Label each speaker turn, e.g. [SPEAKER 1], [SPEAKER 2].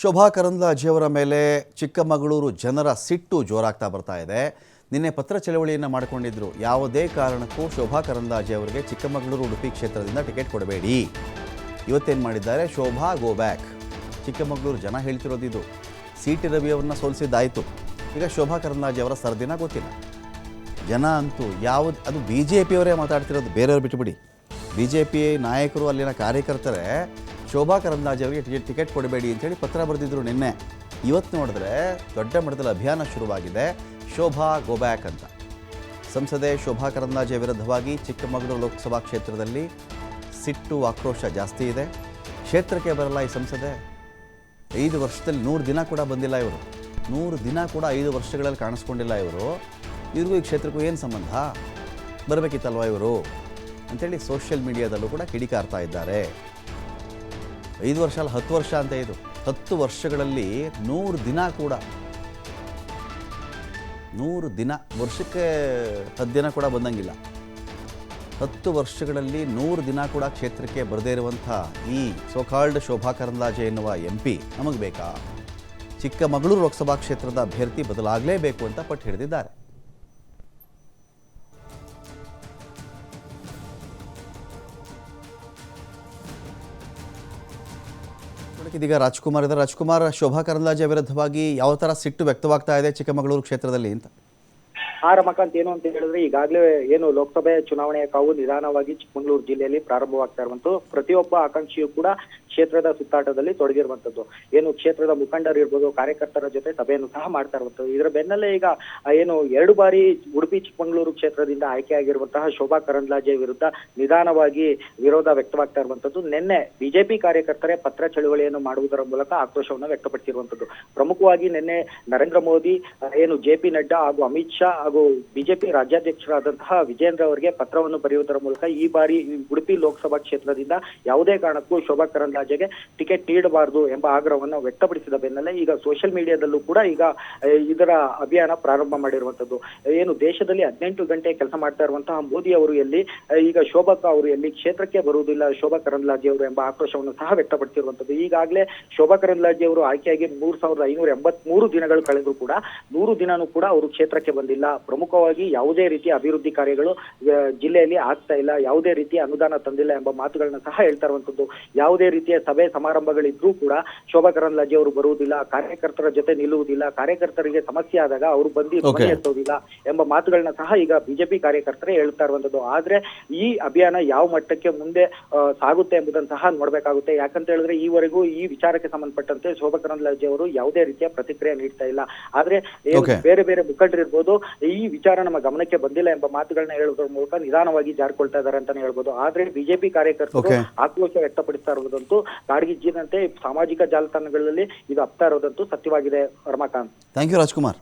[SPEAKER 1] ಶೋಭಾ ಕರಂದ್ಲಾಜಿಯವರ ಮೇಲೆ ಚಿಕ್ಕಮಗಳೂರು ಜನರ ಸಿಟ್ಟು ಜೋರಾಗ್ತಾ ಬರ್ತಾ ಇದೆ. ನಿನ್ನೆ ಪತ್ರ ಚಳವಳಿಯನ್ನು ಮಾಡಿಕೊಂಡಿದ್ರು. ಯಾವುದೇ ಕಾರಣಕ್ಕೂ ಶೋಭಾ ಕರಂದ್ಲಾಜೆ ಅವರಿಗೆ ಚಿಕ್ಕಮಗಳೂರು ಉಡುಪಿ ಕ್ಷೇತ್ರದಿಂದ ಟಿಕೆಟ್ ಕೊಡಬೇಡಿ. ಇವತ್ತೇನು ಮಾಡಿದ್ದಾರೆ? ಶೋಭಾ ಗೋ ಬ್ಯಾಕ್ ಚಿಕ್ಕಮಗಳೂರು ಜನ ಹೇಳ್ತಿರೋದಿದು ಸಿ ಟಿ ರವಿ ಅವರನ್ನ ಸೋಲಿಸಿದ್ದಾಯಿತು. ಈಗ ಶೋಭಾ ಕರಂದ್ಲಾಜೆ ಅವರ ಸರ್ದಿನ ಗೊತ್ತಿಲ್ಲ. ಜನ ಅಂತೂ ಯಾವುದು ಅದು ಬಿ ಜೆ ಪಿಯವರೇ ಮಾತಾಡ್ತಿರೋದು. ಬೇರೆಯವ್ರು ಬಿಟ್ಟುಬಿಡಿ ಬಿ ಜೆ ಪಿ ನಾಯಕರು ಅಲ್ಲಿನ ಕಾರ್ಯಕರ್ತರೇ ಶೋಭಾ ಕರಂದ್ಲಾಜೆ ಅವರಿಗೆ ಟಿಕೆಟ್ ಟಿಕೆಟ್ ಕೊಡಬೇಡಿ ಅಂತೇಳಿ ಪತ್ರ ಬರೆದಿದ್ರು ನಿನ್ನೆ. ಇವತ್ತು ನೋಡಿದ್ರೆ ದೊಡ್ಡ ಮಟ್ಟದಲ್ಲಿ ಅಭಿಯಾನ ಶುರುವಾಗಿದೆ. ಶೋಭಾ ಗೋಬ್ಯಾಕ್ ಅಂತ. ಸಂಸದೆ ಶೋಭಾ ಕರಂದ್ಲಾಜೆ ವಿರುದ್ಧವಾಗಿ ಚಿಕ್ಕಮಗಳೂರು ಲೋಕಸಭಾ ಕ್ಷೇತ್ರದಲ್ಲಿ ಸಿಟ್ಟು ಆಕ್ರೋಶ ಜಾಸ್ತಿ ಇದೆ. ಕ್ಷೇತ್ರಕ್ಕೆ ಬರಲ್ಲ ಈ ಸಂಸದೆ. ಐದು ವರ್ಷದಲ್ಲಿ ನೂರು ದಿನ ಕೂಡ ಬಂದಿಲ್ಲ ಇವರು. ನೂರು ದಿನ ಕೂಡ ಐದು ವರ್ಷಗಳಲ್ಲಿ ಕಾಣಿಸ್ಕೊಂಡಿಲ್ಲ ಇವರು. ಇವ್ರಿಗೂ ಈ ಕ್ಷೇತ್ರಕ್ಕೂ ಏನು ಸಂಬಂಧ? ಬರಬೇಕಿತ್ತಲ್ವ ಇವರು? ಅಂತೇಳಿ ಸೋಷಿಯಲ್ ಮೀಡಿಯಾದಲ್ಲೂ ಕೂಡ ಕಿಡಿಕಾರ್ತಾ ಇದ್ದಾರೆ. ಐದು ವರ್ಷ ಅಲ್ಲ, ಹತ್ತು ವರ್ಷ ಅಂತ ಇದು. ಹತ್ತು ವರ್ಷಗಳಲ್ಲಿ ನೂರು ದಿನ ಕೂಡ. ನೂರು ದಿನ, ವರ್ಷಕ್ಕೆ ಹತ್ತು ದಿನ ಕೂಡ ಬಂದಂಗಿಲ್ಲ. ಹತ್ತು ವರ್ಷಗಳಲ್ಲಿ ನೂರು ದಿನ ಕೂಡ ಕ್ಷೇತ್ರಕ್ಕೆ ಬರದೇ ಇರುವಂಥ ಈ ಸೋಕಾಲ್ಡ್ ಶೋಭಾ ಕರಂದ್ಲಾಜೆ ಎನ್ನುವ ಎಂ ಪಿ ನಮಗೆ ಬೇಕಾ? ಚಿಕ್ಕಮಗಳೂರು ಲೋಕಸಭಾ ಕ್ಷೇತ್ರದ ಅಭ್ಯರ್ಥಿ ಬದಲಾಗಲೇಬೇಕು ಅಂತ ಪಟ್ಟು ಹಿಡಿದಿದ್ದಾರೆ. ಇದೀಗ ರಾಜ್ಕುಮಾರ್ ಇದ್ದಾರೆ. ರಾಜ್ಕುಮಾರ್, ಶೋಭಾ ಕರಂದ್ಲಾಜೆ ವಿರುದ್ಧವಾಗಿ ಯಾವ ಥರ ಸಿಟ್ಟು ವ್ಯಕ್ತವಾಗ್ತಾ ಇದೆ ಚಿಕ್ಕಮಗಳೂರು ಕ್ಷೇತ್ರದಲ್ಲಿ ಅಂತ?
[SPEAKER 2] ಆ ಅಂತ ಏನು ಅಂತ ಹೇಳಿದ್ರೆ ಈಗಾಗಲೇ ಏನು ಲೋಕಸಭೆ ಚುನಾವಣೆಯ ಕಾವು ನಿಧಾನವಾಗಿ ಚಿಕ್ಕಮಗಳೂರು ಜಿಲ್ಲೆಯಲ್ಲಿ ಪ್ರಾರಂಭವಾಗ್ತಾ ಇರುವಂತದ್ದು. ಪ್ರತಿಯೊಬ್ಬ ಆಕಾಂಕ್ಷಿಯು ಕೂಡ ಕ್ಷೇತ್ರದ ಸುತ್ತಾಟದಲ್ಲಿ ತೊಡಗಿರುವಂತದ್ದು. ಏನು ಕ್ಷೇತ್ರದ ಮುಖಂಡರು ಇರ್ಬೋದು, ಕಾರ್ಯಕರ್ತರ ಜೊತೆ ಸಭೆಯನ್ನು ಸಹ ಮಾಡ್ತಾ ಇರುವಂತದ್ದು. ಇದರ ಬೆನ್ನಲ್ಲೇ ಈಗ ಏನು ಎರಡು ಬಾರಿ ಉಡುಪಿ ಚಿಕ್ಕಮಗಳೂರು ಕ್ಷೇತ್ರದಿಂದ ಆಯ್ಕೆಯಾಗಿರುವಂತಹ ಶೋಭಾ ಕರಂದ್ಲಾಜೆ ವಿರುದ್ಧ ನಿಧಾನವಾಗಿ ವಿರೋಧ ವ್ಯಕ್ತವಾಗ್ತಾ ಇರುವಂತದ್ದು. ನಿನ್ನೆ ಬಿಜೆಪಿ ಕಾರ್ಯಕರ್ತರೇ ಪತ್ರ ಚಳುವಳಿಯನ್ನು ಮಾಡುವುದರ ಮೂಲಕ ಆಕ್ರೋಶವನ್ನು ವ್ಯಕ್ತಪಡಿಸಿರುವಂತದ್ದು. ಪ್ರಮುಖವಾಗಿ ನಿನ್ನೆ ನರೇಂದ್ರ ಮೋದಿ ಏನು ಜೆ ಪಿ ನಡ್ಡಾ ಹಾಗೂ ಅಮಿತ್ ಶಾ ಬಿಜೆಪಿ ರಾಜ್ಯಾಧ್ಯಕ್ಷರಾದಂತಹ ವಿಜೇಂದ್ರ ಅವರಿಗೆ ಪತ್ರವನ್ನು ಬರೆಯುವುದರ ಮೂಲಕ ಈ ಬಾರಿ ಉಡುಪಿ ಲೋಕಸಭಾ ಕ್ಷೇತ್ರದಿಂದ ಯಾವುದೇ ಕಾರಣಕ್ಕೂ ಶೋಭಾ ಕರಂದ್ಲಾಜೆಗೆ ಟಿಕೆಟ್ ನೀಡಬಾರದು ಎಂಬ ಆಗ್ರಹವನ್ನು ವ್ಯಕ್ತಪಡಿಸಿದ ಬೆನ್ನಲ್ಲೇ ಈಗ ಸೋಷಿಯಲ್ ಮೀಡಿಯಾದಲ್ಲೂ ಕೂಡ ಈಗ ಇದರ ಅಭಿಯಾನ ಪ್ರಾರಂಭ ಮಾಡಿರುವಂತದ್ದು ಏನು ದೇಶದಲ್ಲಿ ಹದಿನೆಂಟು ಗಂಟೆ ಕೆಲಸ ಮಾಡ್ತಾ ಇರುವಂತಹ ಮೋದಿ ಅವರು ಎಲ್ಲಿ ಈಗ ಶೋಭಾ ಅವರು ಎಲ್ಲಿ ಕ್ಷೇತ್ರಕ್ಕೆ ಬರುವುದಿಲ್ಲ, ಶೋಭಾ ಕರಂದ್ಲಾಜೆ ಅವರು ಎಂಬ ಆಕ್ರೋಶವನ್ನು ಸಹ ವ್ಯಕ್ತಪಡಿಸಿರುವಂತದ್ದು ಈಗಾಗಲೇ ಶೋಭಾ ಕರಂದ್ಲಾಜೆ ಅವರು ಆಯ್ಕೆಯಾಗಿ ಮೂರ್ ಸಾವಿರದ ಐನೂರ ಎಂಬತ್ಮೂರು ದಿನಗಳು ಕಳೆದರೂ ಕೂಡ ನೂರು ದಿನನೂ ಕೂಡ ಅವರು ಕ್ಷೇತ್ರಕ್ಕೆ ಬಂದಿಲ್ಲ. ಪ್ರಮುಖವಾಗಿ ಯಾವುದೇ ರೀತಿಯ ಅಭಿವೃದ್ಧಿ ಕಾರ್ಯಗಳು ಜಿಲ್ಲೆಯಲ್ಲಿ ಆಗ್ತಾ ಇಲ್ಲ ಯಾವುದೇ ರೀತಿಯ ಅನುದಾನ ತಂದಿಲ್ಲ ಎಂಬ ಮಾತುಗಳನ್ನ ಸಹ ಹೇಳ್ತಾ ಇರುವಂತದ್ದು. ಯಾವುದೇ ರೀತಿಯ ಸಭೆ ಸಮಾರಂಭಗಳಿದ್ರೂ ಕೂಡ ಶೋಭಾ ಕರಂದ್ಲಾಜೆ ಅವರು ಬರುವುದಿಲ್ಲ ಕಾರ್ಯಕರ್ತರ ಜೊತೆ ನಿಲ್ಲುವುದಿಲ್ಲ ಕಾರ್ಯಕರ್ತರಿಗೆ ಸಮಸ್ಯೆ ಆದಾಗ ಅವರು ಬಂದು
[SPEAKER 1] ಮನೆ
[SPEAKER 2] ಎತ್ತೋದಿಲ್ಲ ಎಂಬ ಮಾತುಗಳನ್ನ ಸಹ ಈಗ ಬಿಜೆಪಿ ಕಾರ್ಯಕರ್ತರೇ ಹೇಳ್ತಾ ಇರುವಂತದ್ದು. ಆದ್ರೆ ಈ ಅಭಿಯಾನ ಯಾವ ಮಟ್ಟಕ್ಕೆ ಮುಂದೆ ಸಾಗುತ್ತೆ ಎಂಬುದನ್ನು ಸಹ ನೋಡ್ಬೇಕಾಗುತ್ತೆ. ಯಾಕಂತ ಹೇಳಿದ್ರೆ ಈವರೆಗೂ ಈ ವಿಚಾರಕ್ಕೆ ಸಂಬಂಧಪಟ್ಟಂತೆ ಶೋಭಾ ಕರಂದ್ಲಾಜೆ ಅವರು ಯಾವುದೇ ರೀತಿಯ ಪ್ರತಿಕ್ರಿಯೆ ನೀಡ್ತಾ ಇಲ್ಲ. ಆದ್ರೆ ಬೇರೆ ಬೇರೆ ಮುಖಂಡರಿರ್ಬೋದು ಈ ವಿಚಾರ ನಮ್ಮ ಗಮನಕ್ಕೆ ಬಂದಿಲ್ಲ ಎಂಬ ಮಾತುಗಳನ್ನ ಹೇಳುವುದರ ಮೂಲಕ ನಿಧಾನವಾಗಿ ಜಾರಿಕೊಳ್ತಾ ಇದ್ದಾರೆ ಅಂತಾನೆ ಹೇಳ್ಬೋದು. ಆದ್ರೆ ಬಿಜೆಪಿ ಕಾರ್ಯಕರ್ತರು. ಆಕ್ರೋಶ ವ್ಯಕ್ತಪಡಿಸ್ತಾ ಇರುವುದಂತೂ ಕಾಡ್ಗಿಜ್ಜಿನಂತೆ ಸಾಮಾಜಿಕ ಜಾಲತಾಣಗಳಲ್ಲಿ ಇದು ಅಪ್ತಾ ಇರೋದಂತೂ ಸತ್ಯವಾಗಿದೆ. Ramakant
[SPEAKER 1] thank you Rajkumar